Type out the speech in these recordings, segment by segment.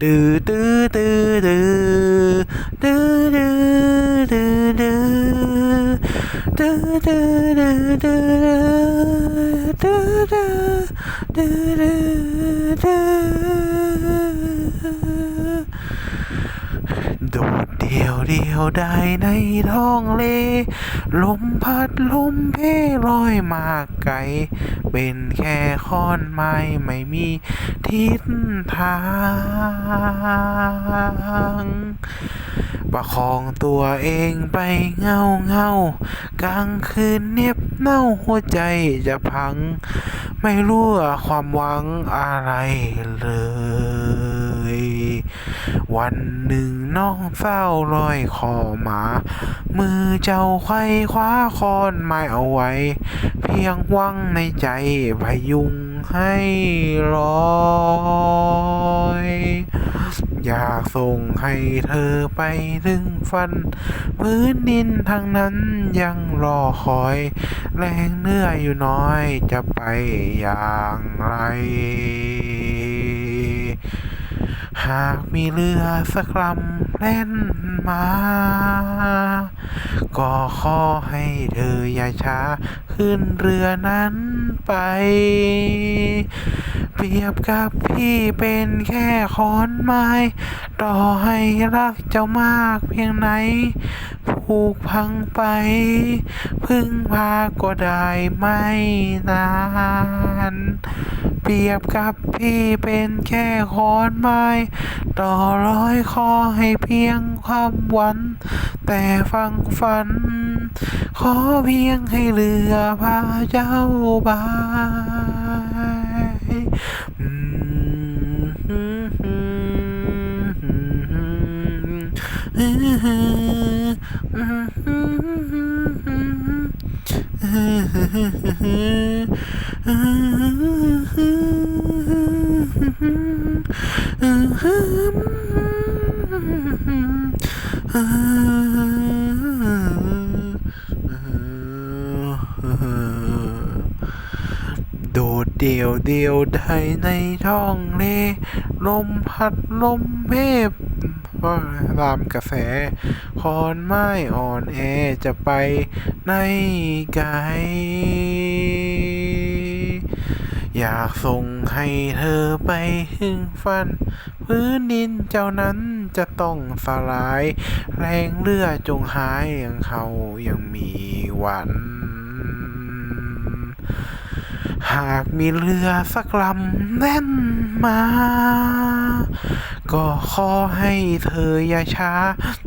Do do do do do do do do do do do do do do do do do. The เดียวเดียวได้ในท้องเล ลมพัดลมเพลอยมาไกล เป็นแค่ขอนไม้ไม่มีทิศทางประคองตัวเองไปเงาเงากลางคืนเนียบ เน่าหัวใจจะพัง ไม่รู้ความหวังอะไรเลย วันหนึ่งน้องเศร้าลอยคอมา มือเจ้าไขว้คว้าคอนไม้เอาไว้ เพียงหวังในใจพยุงให้ลอย อยากส่งให้เธอไปถึงฝัน พื้นดินทางนั้นยังรอคอย แรงเหนื่อยอยู่น้อยจะไปอย่างไร หากมีเรือสักลำแล่นมา ก็ขอให้เธออย่าช้า ขึ้นเรือนั้นไป เปรียบกับพี่เป็นแค่ขอนไม้ ต่อให้รักเจ้ามากเพียงไหน ผูกพังไป พึ่งพาก็ได้ไม่นาน เปรียบกับพี่เป็นแค่ขอนไม้ ต่อร้อยคอให้เพียงความหวัน แต่ฟังฝัน ขอเพียงให้เรือพาเจ้าไป Hmm. เดี่ยวเดียวได้ในท้องเลลมพัดลมเพบตามกระแส คอนไม้อ่อนแอจะไปในไกลอยากส่งให้เธอไปถึงฝัน พื้นดินเจ้านั้นจะต้องสลาย แรงเรือจงหายยังเขายังมีวัน หากมีเรือสักลำแน่นมา ก็ขอให้เธออย่าช้า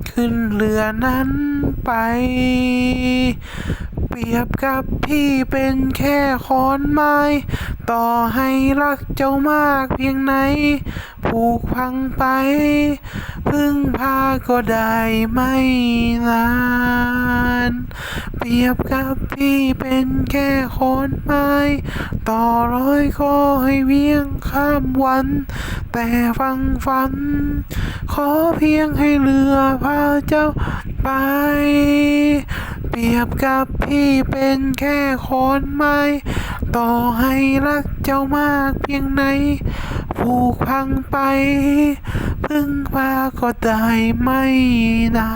ขึ้นเรือนั้นไป เปรียบกับพี่เป็นแค่ขอนไม้ ต่อให้รักเจ้ามากเพียงไหน ผูกพังไป พึ่งพาก็ได้ไม่นาน เปรียบกับพี่เป็นแค่ขอนไม้ต่อร้อยก็ให้เวียงข้ามวัน แต่ฟังฝัน ขอเพียงให้เรือพาเจ้าไป เปรียบกับพี่เป็นแค่ขอนไม้ต่อให้รักเจ้ามากเพียงไหน ผูกพังไป พึ่งพาก็ได้ไม่นา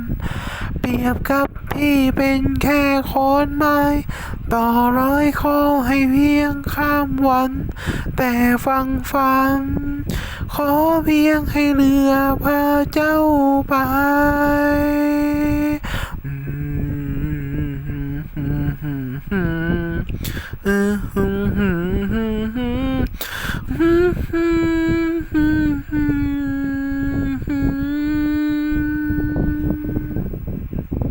น เปรียบกับพี่เป็นแค่ขอนไม้ ต่อร้อยข้อให้เพียงข้ามวัน แต่ฟังฟัง ขอเพียงให้เรือพาเจ้าไป Mm-hmm.